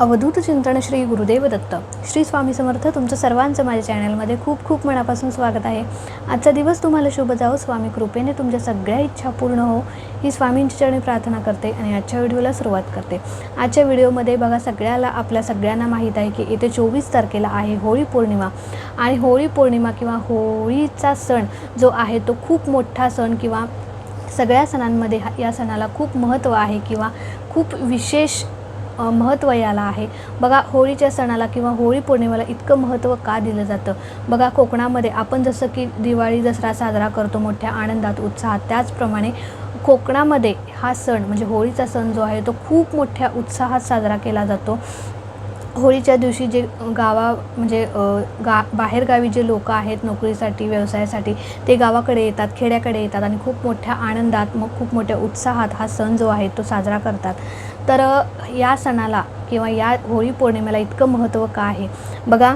अवधूत चिंतन श्री गुरुदेव दत्त. श्री स्वामी समर्थ तुमचं सर्वांचं माझ्या चॅनलमध्ये खूप खूप मनापासून स्वागत आहे. आजचा दिवस तुम्हाला शुभ जाओ स्वामी कृपेने तुमच्या सगळ्या इच्छा पूर्ण हो. ही स्वामींची चरणी प्रार्थना करते आणि आजच्या व्हिडिओला सुरुवात करते. आजच्या व्हिडिओमध्ये बघा सगळ्याला आपल्या सगळ्यांना माहीत आहे की येथे चोवीस तारखेला आहे होळी पौर्णिमा. आणि होळी पौर्णिमा किंवा होळीचा सण जो आहे तो खूप मोठा सण किंवा सगळ्या सणांमध्ये हा या सणाला खूप महत्त्व आहे किंवा खूप विशेष महत्त्व याला आहे. बघा होळीच्या सणाला किंवा होळी पौर्णिमेला इतकं महत्त्व का दिलं जातं? बघा कोकणामध्ये आपण जसं की दिवाळी दसरा साजरा करतो मोठ्या आनंदात उत्साहात. त्याचप्रमाणे कोकणामध्ये हा सण म्हणजे होळीचा सण जो आहे तो खूप मोठ्या उत्साहात साजरा केला जातो. होळीच्या दिवशी जे गावा म्हणजे गा बाहेरगावी जे लोक आहेत नोकरीसाठी व्यवसायासाठी ते गावाकडे येतात खेड्याकडे येतात आणि खूप मोठ्या आनंदात मग खूप मोठ्या उत्साहात हा सण जो आहे तो साजरा करतात. तर या सणाला किंवा या होळी पौर्णिमेला इतकं महत्त्व का आहे? बघा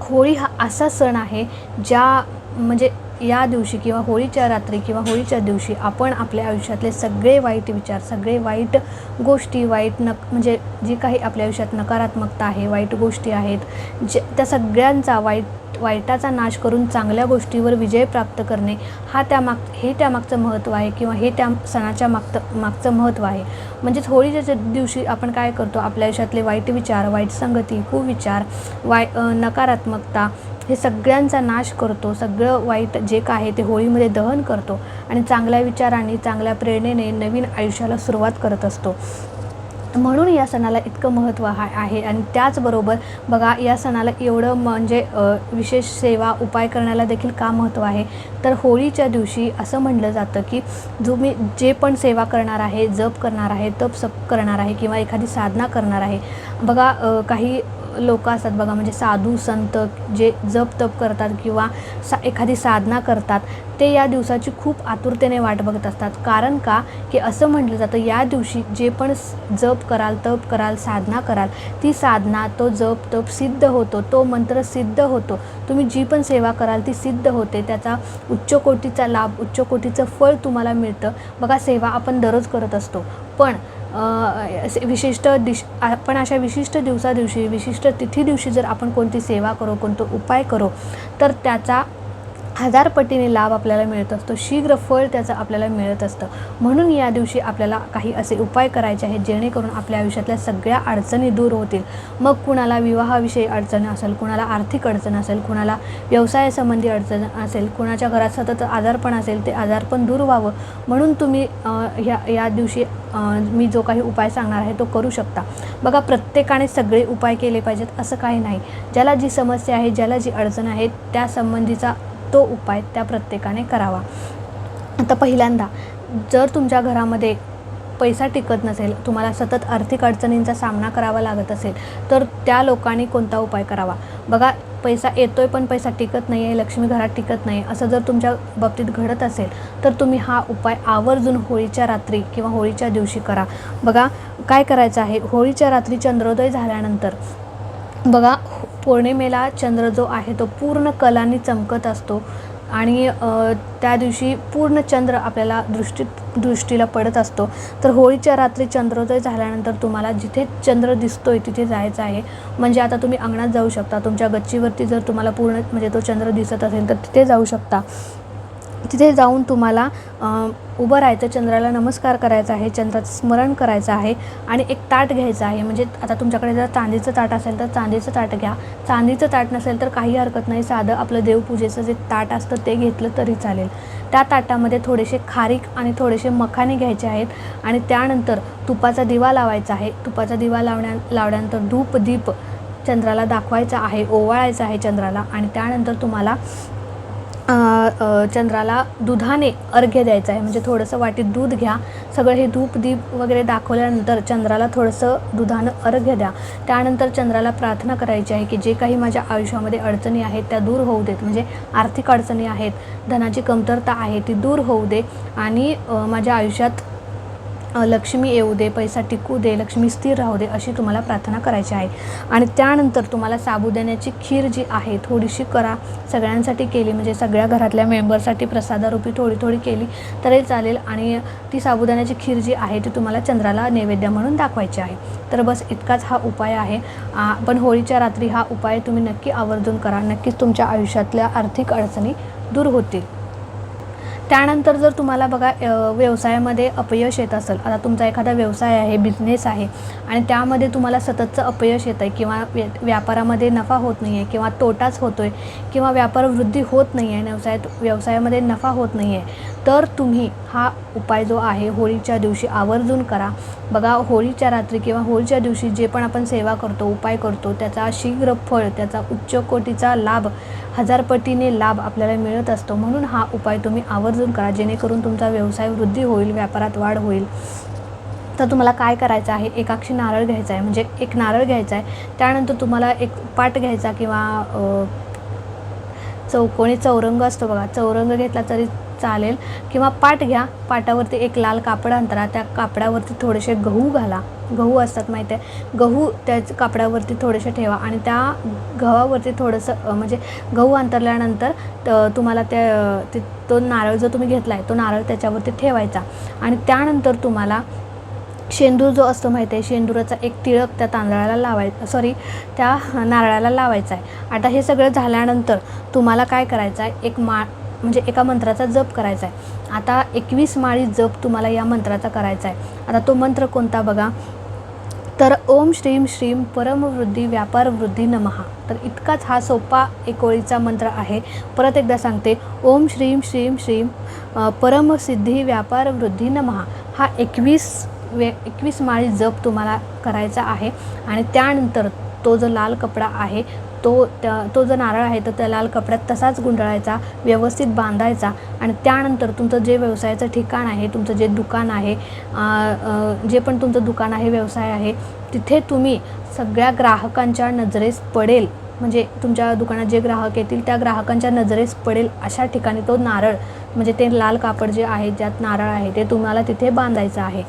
होळी हा असा सण आहे ज्या म्हणजे या दिवशी किंवा होळीच्या रात्री किंवा होळीच्या दिवशी आपण आपल्या आयुष्यातले सगळे वाईट विचार सगळे वाईट गोष्टी वाईट नक म्हणजे जी काही आपल्या आयुष्यात नकारात्मकता आहे वाईट गोष्टी आहेत जे त्या सगळ्यांचा वाईट वाईटाचा नाश करून चांगल्या गोष्टीवर विजय प्राप्त करणे हा त्यामाग हे त्यामागचं महत्त्व आहे किंवा हे त्या सणाच्या मागतं मागचं महत्त्व आहे. म्हणजेच होळीच्या ज्या दिवशी आपण काय करतो आपल्या आयुष्यातले वाईट विचार वाईट संगती कुविचार वाय नकारात्मकता हे सगळ्यांचा नाश करतो. सगळं वाईट जे काय आहे ते होळीमध्ये दहन करतो आणि चांगल्या विचारांनी चांगल्या प्रेरणेने नवीन आयुष्याला सुरुवात करत असतो. म्हणून या सणाला इतकं महत्त्व हा आहे आणि त्याचबरोबर बघा या सणाला एवढं म्हणजे विशेष सेवा उपाय करण्याला देखील का महत्त्व आहे? तर होळीच्या दिवशी असं म्हटलं जातं की जो मी जे पण सेवा करणार आहे जप करणार आहे तप सप करणार आहे किंवा एखादी साधना करणार आहे. बघा काही लोक असतात बघा म्हणजे साधू संत जे जप तप करतात किंवा सा एखादी साधना करतात ते या दिवसाची खूप आतुरतेने वाट बघत असतात. कारण का? की असं म्हटलं जातं या दिवशी जे पण जप कराल तप कराल साधना कराल ती साधना तो जप तप सिद्ध होतो तो मंत्र सिद्ध होतो. तुम्ही जी पण सेवा कराल ती सिद्ध होते. त्याचा उच्च कोटीचा लाभ उच्च कोटीचं फळ तुम्हाला मिळतं. बघा सेवा आपण दररोज करत असतो. पण असे विशिष्ट दिश आपण अशा विशिष्ट दिवसा दिवशी विशिष्ट तिथी दिवशी जर आपण कोणती सेवा करो कोणतो उपाय करो तर त्याचा हजार पटीने लाभ आपल्याला मिळत असतो. शीघ्र फळ त्याचं आपल्याला मिळत असतं. म्हणून या दिवशी आपल्याला काही असे उपाय करायचे आहेत जेणेकरून आपल्या आयुष्यातल्या सगळ्या अडचणी दूर होतील. मग कुणाला विवाहाविषयी अडचण असेल कुणाला आर्थिक अडचण असेल कुणाला व्यवसायासंबंधी अडचण असेल कुणाच्या घरात सतत आजारपण असेल ते आजारपण दूर व्हावं. म्हणून तुम्ही ह्या या दिवशी मी जो काही उपाय सांगणार आहे तो करू शकता. बघा प्रत्येकाने सगळे उपाय केले पाहिजेत असं काही नाही. ज्याला जी समस्या आहे ज्याला जी अडचण आहे त्या संबंधीचा तो उपाय त्या प्रत्येकाने करावा. आता पहिल्यांदा जर तुमच्या घरामध्ये पैसा टिकत नसेल तुम्हाला सतत आर्थिक अडचणींचा सामना करावा लागत असेल तर त्या लोकांनी कोणता उपाय करावा? बघा पैसा येतोय पण पैसा टिकत नाही आहे लक्ष्मी घरात टिकत नाही असं जर तुमच्या बाबतीत घडत असेल तर तुम्ही हा उपाय आवर्जून होळीच्या रात्री किंवा होळीच्या दिवशी करा. बघा काय करायचं आहे? होळीच्या रात्री चंद्रोदय झाल्यानंतर बघा पौर्णिमेला चंद्र जो आहे तो पूर्ण कलांनी चमकत असतो. आणि त्या दिवशी पूर्ण चंद्र आपल्याला दृष्टीत दृष्टीला पडत असतो. तर होळीच्या रात्री चंद्रोदय झाल्यानंतर तुम्हाला जिथे चंद्र दिसतोय तिथे जायचं आहे. म्हणजे आता तुम्ही अंगणात जाऊ शकता. तुमच्या गच्चीवरती जर तुम्हाला पूर्ण म्हणजे तो चंद्र दिसत असेल तर तिथे जाऊ शकता. तिथे जाऊन तुम्हाला उभं राहायचं चंद्राला नमस्कार करायचा आहे चंद्राचं स्मरण करायचं आहे आणि एक ताट घ्यायचं आहे. म्हणजे आता तुमच्याकडे जर चांदीचं ताट असेल तर चांदीचं ताट घ्या. चांदीचं ताट नसेल तर काही हरकत नाही. साधं आपलं देवपूजेचं जे ताट असतं ते घेतलं तरी चालेल. त्या ताटामध्ये थोडेसे खारीक आणि थोडेसे मखाने घ्यायचे आहेत आणि त्यानंतर तुपाचा दिवा लावायचा आहे. तुपाचा दिवा लावण्या लावल्यानंतर धूप दीप चंद्राला दाखवायचा आहे ओवाळायचा आहे चंद्राला आणि त्यानंतर तुम्हाला चंद्राला दुधाने अर्घ्य द्यायचं आहे. म्हणजे थोडंसं वाटीत दूध घ्या. सगळं हे धूप दीप वगैरे दाखवल्यानंतर चंद्राला थोडंसं दुधानं अर्घ्य द्या. त्यानंतर चंद्राला प्रार्थना करायची आहे की जे काही माझ्या आयुष्यामध्ये अडचणी आहेत त्या दूर होऊ देत. म्हणजे आर्थिक अडचणी आहेत धनाची कमतरता आहे ती दूर होऊ दे. आणि माझ्या आयुष्यात लक्ष्मी येऊ दे पैसा टिकू दे लक्ष्मी स्थिर राहू दे अशी तुम्हाला प्रार्थना करायची आहे. आणि त्यानंतर तुम्हाला साबुदाण्याची खीर जी आहे थोडीशी करा. सगळ्यांसाठी केली म्हणजे सगळ्या घरातल्या मेंबरसाठी प्रसादारूपी थोडी थोडी केली तरी चालेल. आणि ती साबुदाण्याची खीर जी आहे ती तुम्हाला चंद्राला नैवेद्य म्हणून दाखवायची आहे. तर बस इतकाच हा उपाय आहे. पण होळीच्या रात्री हा उपाय तुम्ही नक्की आवर्जून करा. नक्कीच तुमच्या आयुष्यातल्या आर्थिक अडचणी दूर होतील. त्यानंतर जर तुम्हाला बघा व्यवसायामध्ये अपयश येत असेल आता तुमचा एखादा व्यवसाय आहे बिझनेस आहे आणि त्यामध्ये तुम्हाला सततचं अपयश येतं आहे किंवा व्य व्यापारामध्ये नफा होत नाही आहे किंवा तोटाच होतो आहे किंवा व्यापार वृद्धी होत नाही आहे व्यवसायात व्यवसायामध्ये नफा होत नाही आहे तर तुम्ही हा उपाय जो आहे होळीच्या दिवशी आवर्जून करा. बघा होळीच्या रात्री किंवा होळीच्या दिवशी जे पण आपण सेवा करतो उपाय करतो त्याचा शीघ्र फळ त्याचा उच्च कोटीचा लाभ हजारपटीने लाभ आपल्याला मिळत असतो. म्हणून हा उपाय तुम्ही आवर्जून करा. जेणेकरून तुमचा व्यवसाय वृद्धी होईल व्यापारात वाढ होईल. तर तुम्हाला काय करायचं आहे? एकाक्षी नारळ घ्यायचा आहे. म्हणजे एक नारळ घ्यायचा आहे. त्यानंतर तुम्हाला एक पाट घ्यायचा किंवा चौकोणी चौरंग असतो बघा. चौरंग घेतला तरी चालेल किंवा पाट घ्या. पाटावरती एक लाल कापड अंतरा त्या कापडावरती थोडेसे गहू घाला. गहू असतात माहिती आहे. गहू त्या कापडावरती थोडेसे ठेवा आणि त्या गव्हावरती थोडंसं म्हणजे गहू अंतरल्यानंतर त- तुम्हाला त्या ते तो नारळ जो तुम्ही घेतला आहे तो नारळ त्याच्यावरती ठेवायचा. आणि त्यानंतर तुम्हाला शेंदूर जो असतो माहिती आहे शेंदुराचा एक तिळक त्या तांदळाला लावायचा सॉरी त्या नारळाला लावायचा आहे. आता हे सगळं झाल्यानंतर तुम्हाला काय करायचं आहे? एक मा म्हणजे एका मंत्राचा जप करायचा आहे. आता एकवीस माळी जप तुम्हाला या मंत्राचा करायचा आहे. आता तो मंत्र कोणता बघा? तर ओम श्रीम श्रीम परमवृद्धी व्यापार वृद्धी नमहा तर इतकाच हा सोपा एकोळीचा मंत्र आहे. परत एकदा सांगते. ओम श्रीम श्रीम श्रीम परमसिद्धी व्यापार वृद्धी नमहा हा एकवीस वे एकवीस माळी जप तुम्हाला करायचा आहे. आणि त्यानंतर तो जो लाल कपडा आहे तो त्या तो जो नारळ आहे तर त्या लाल कपड्यात तसाच गुंडाळायचा व्यवस्थित बांधायचा आणि त्यानंतर तुमचं जे व्यवसायाचं ठिकाण आहे तुमचं जे दुकान आहे जे पण तुमचं दुकान आहे व्यवसाय आहे तिथे तुम्ही सगळ्या ग्राहकांच्या नजरेस पडेल. म्हणजे तुमच्या दुकानात जे ग्राहक येतील त्या ग्राहकांच्या नजरेस पडेल अशा ठिकाणी तो नारळ. म्हणजे ते लाल कापड जे आहे ज्यात नारळ आहे ते तुम्हाला तिथे बांधायचं आहे.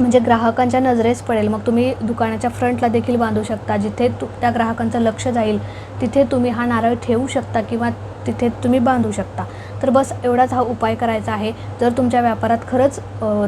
म्हणजे ग्राहकांच्या नजरेस पडेल. मग तुम्ही दुकानाच्या फ्रंटला देखील बांधू शकता. जिथे तु त्या ग्राहकांचं लक्ष जाईल तिथे तुम्ही हा नारळ ठेवू शकता किंवा तिथे तुम्ही बांधू शकता. तर बस एवढाच हा उपाय करायचा आहे. जर तुमच्या व्यापारात खरंच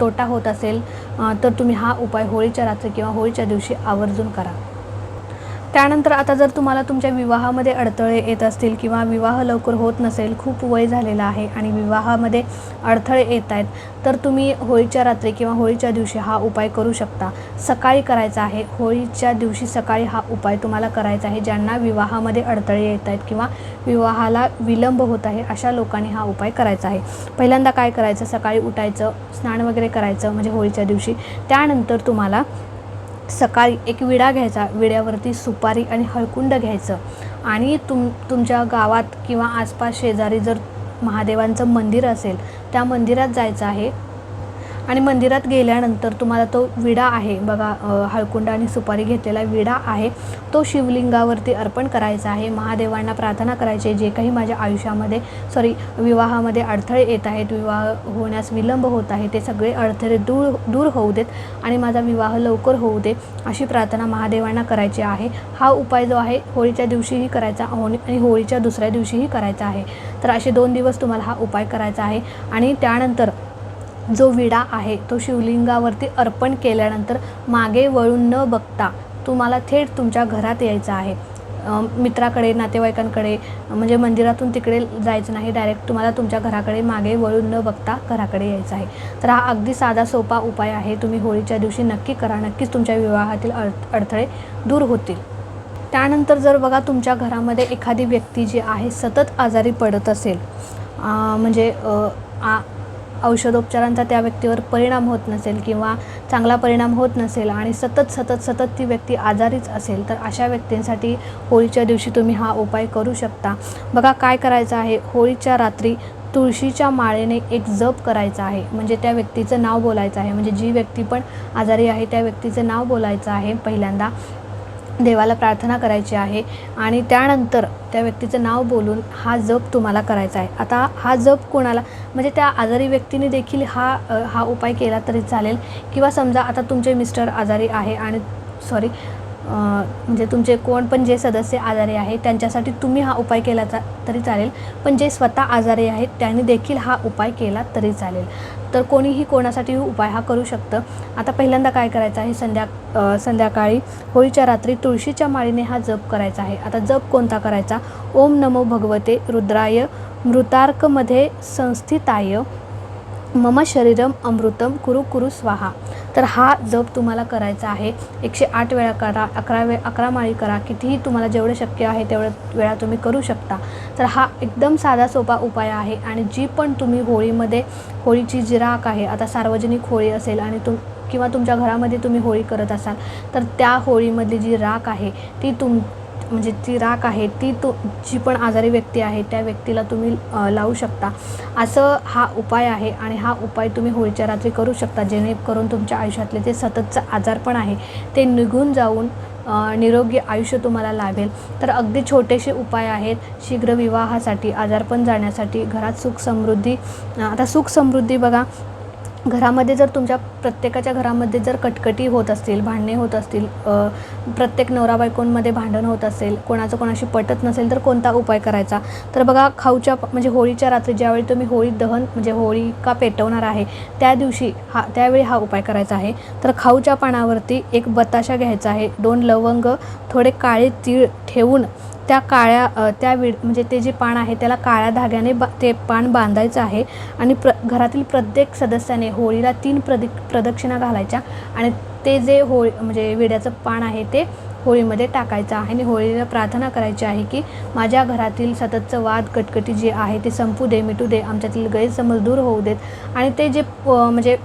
तोटा होत असेल तर तुम्ही हा उपाय होळीच्या रात्री किंवा होळीच्या दिवशी आवर्जून करा. त्यानंतर आता जर तुम्हाला तुमच्या विवाहामध्ये अडथळे येत असतील किंवा विवाह लवकर होत नसेल खूप वय झालेलं आहे आणि विवाहामध्ये अडथळे येत आहेत तर तुम्ही होळीच्या रात्री किंवा होळीच्या दिवशी हा उपाय करू शकता. सकाळी करायचा आहे. होळीच्या दिवशी सकाळी हा उपाय तुम्हाला करायचा आहे. ज्यांना विवाहामध्ये अडथळे येत आहेत किंवा विवाहाला विलंब होत आहे अशा लोकांनी हा उपाय करायचा आहे. पहिल्यांदा काय करायचं? सकाळी उठायचं स्नान वगैरे करायचं म्हणजे होळीच्या दिवशी. त्यानंतर तुम्हाला सकाळी एक विडा घ्यायचा. विड्यावरती सुपारी आणि हळकुंड घ्यायचं. आणि तुम तुमच्या गावात किंवा आसपास शेजारी जर महादेवांचं मंदिर असेल त्या मंदिरात जायचं आहे. आणि मंदिरात गेल्यानंतर तुम्हाला तो विडा आहे. बघा अ, हळकुंड आणि सुपारी घेतलेला विडा आहे. तो शिवलिंगावरती अर्पण करायचा आहे. महादेवांना प्रार्थना करायची आहे. जे काही माझ्या आयुष्यामध्ये सॉरी विवाहामध्ये अडथळे येत आहेत विवाह होण्यास विलंब होत आहे ते सगळे अडथळे दूर दूर होऊ देत आणि माझा विवाह लवकर होऊ दे अशी प्रार्थना महादेवांना करायची आहे. हा उपाय जो आहे होळीच्या दिवशीही करायचा होणी आणि होळीच्या दुसऱ्या दिवशीही करायचा आहे. तर असे दोन दिवस तुम्हाला हा उपाय करायचा आहे. आणि त्यानंतर जो विडा आहे तो शिवलिंगावरती अर्पण केल्यानंतर मागे वळून न बघता तुम्हाला थेट तुमच्या घरात यायचं आहे. मित्राकडे नातेवाईकांकडे म्हणजे मंदिरातून तिकडे जायचं नाही डायरेक्ट तुम्हाला तुमच्या घराकडे मागे वळून न बघता घराकडे यायचं आहे. तर हा अगदी साधा सोपा उपाय आहे. तुम्ही होळीच्या दिवशी नक्की करा. नक्कीच तुमच्या विवाहातील अड अडथळे दूर होतील. त्यानंतर जर बघा तुमच्या घरामध्ये एखादी व्यक्ती जी आहे सतत आजारी पडत असेल म्हणजे आ औषधोपचारांचा त्या व्यक्तीवर परिणाम होत नसेल किंवा चांगला परिणाम होत नसेल आणि सतत सतत सतत ती व्यक्ती आजारीच असेल तर अशा व्यक्तींसाठी होळीच्या दिवशी तुम्ही हा उपाय करू शकता. बघा काय करायचं आहे. होळीच्या रात्री तुळशीच्या माळेने एक जप करायचा आहे. म्हणजे त्या व्यक्तीचं नाव बोलायचं आहे. म्हणजे जी व्यक्ती पण आजारी आहे त्या व्यक्तीचं नाव बोलायचं आहे पहिल्यांदा. देवाला प्रार्थना करायची आहे आणि त्यानंतर त्या व्यक्तीचं नाव बोलून हा जप तुम्हाला करायचा आहे. आता हा जप कोणाला म्हणजे त्या आजारी व्यक्तीने देखील हा हा उपाय केला तरी चालेल. किंवा समजा आता तुमचे मिस्टर आजारी आहे आणि सॉरी म्हणजे तुमचे कोण पण जे सदस्य आजारी आहे त्यांच्यासाठी तुम्ही हा उपाय केला तरी चालेल. पण जे स्वतः आजारी आहेत त्यांनी देखील हा उपाय केला तरी चालेल. तर कोणीही कोणासाठी उपाय हा करू शकतं. आता पहिल्यांदा काय करायचं आहे? संध्या संध्याकाळी होळीच्या रात्री तुळशीच्या माळीने हा जप करायचा आहे. आता जप कोणता करायचा? ओम नमो भगवते रुद्राय मृतार्कमध्ये संस्थिताय मम शरीरम अमृतम कुरु कुरु स्वाहा. तर हा जप तुम्हाला करायचा आहे. एकशे आठ वेळा करा अकरा वे अकरा माळी करा. कितीही तुम्हाला जेवढं शक्य आहे तेवढं वेळा तुम्ही करू शकता. तर हा एकदम साधा सोपा उपाय आहे आणि जी पण तुम्ही होळीमध्ये होळीची जी राख आहे आता सार्वजनिक होळी असेल आणि तुम किंवा तुमच्या घरामध्ये तुम्ही होळी करत असाल तर त्या होळीमधली जी राख आहे ती तुम म्हणजे ती राख आहे ती तो जी पण आजारी व्यक्ती आहे त्या व्यक्तीला तुम्ही लावू शकता. असं हा उपाय आहे आणि हा उपाय तुम्ही होळीच्या रात्री करू शकता. जेणेकरून तुमच्या आयुष्यातले जे सततचं आजारपण आहे ते निघून जाऊन निरोगी आयुष्य तुम्हाला लाभेल. तर अगदी छोटेसे उपाय आहेत. शीघ्र विवाहासाठी आजारपण जाण्यासाठी घरात सुख समृद्धी आता सुख समृद्धी बघा घरामध्ये जर तुमच्या प्रत्येकाच्या घरामध्ये जर कटकटी होत असतील भांडणे होत असतील प्रत्येक नवरा बायकोंमध्ये भांडण होत असेल कोणाचं कोणाशी पटत नसेल तर कोणता उपाय करायचा? तर बघा खाऊच्या म्हणजे होळीच्या रात्री ज्यावेळी तुम्ही होळी दहन म्हणजे होळी का पेटवणार आहे त्या दिवशी हा त्यावेळी हा उपाय करायचा आहे. तर खाऊच्या पानावरती एक बताशा घ्यायचा आहे. दोन लवंग थोडे काळे तीळ ठेवून त्या काळ्या त्या विड म्हणजे ते जे पान आहे त्याला काळ्या धाग्याने बा ते पान बांधायचं आहे आणि प्र घरातील प्रत्येक सदस्याने होळीला तीन प्रदि प्रदक्षिणा घालायच्या आणि ते जे होळी म्हणजे विड्याचं पान आहे ते होळीमध्ये टाकायचं आहे. आणि होळीला प्रार्थना करायची आहे की माझ्या घरातील सततचं वाद कटकटी जे आहे ते संपू दे मिटू दे आमच्यातील गैरसमज दूर होऊ देत. आणि ते जे म्हणजे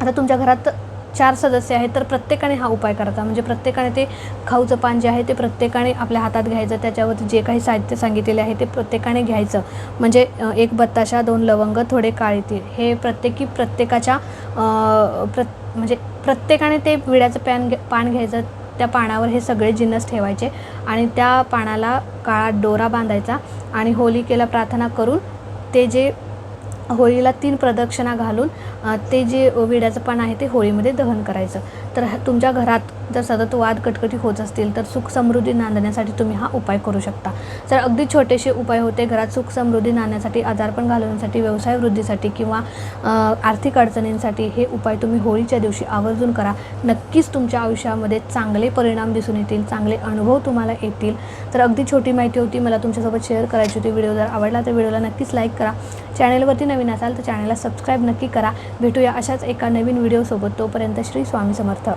आता तुमच्या घरात चार सदस्य आहेत तर प्रत्येकाने हा उपाय करायचा. म्हणजे प्रत्येकाने ते खाऊचं पान जे आहे ते प्रत्येकाने आपल्या हातात घ्यायचं. त्याच्यावरती जे काही साहित्य सांगितलेले आहे ते प्रत्येकाने घ्यायचं. म्हणजे एक बत्ताशा दोन लवंग थोडे काळे तीळ. हे प्रत्येकी प्रत्येकाच्या प्रत प्र म्हणजे प्रत्येकाने ते विड्याचं पॅन घे पान घ्यायचं. त्या पानावर हे सगळे जिन्नस ठेवायचे आणि त्या पानाला काळा डोरा बांधायचा आणि होलिकेला प्रार्थना करून ते जे होळीला तीन प्रदक्षिणा घालून ते जे विड्याचं पान आहे ते होळीमध्ये दहन करायचं. तर तुमच्या घरात जर सतत वाद कटकटी होत असतील तर सुख समृद्धी नांदण्यासाठी तुम्ही हा उपाय करू शकता. तर अगदी छोटेसे उपाय होते घरात सुख समृद्धी नांदण्यासाठी आजारपण घालवण्यासाठी व्यवसाय वृद्धीसाठी किंवा आर्थिक अडचणींसाठी हे उपाय तुम्ही होळीच्या दिवशी आवर्जून करा. नक्कीच तुमच्या आयुष्यामध्ये चांगले परिणाम दिसून येतील चांगले अनुभव तुम्हाला येतील. तर अगदी छोटी माहिती होती मला तुमच्यासोबत शेअर करायची होती. व्हिडिओ जर आवडला तर व्हिडिओला नक्कीच लाईक करा. चॅनलवरती नवीन असाल तर चॅनलला सबस्क्राईब नक्की करा. भेटूया अशाच एका नवीन व्हिडिओसोबत. तोपर्यंत श्री स्वामी समर्थ.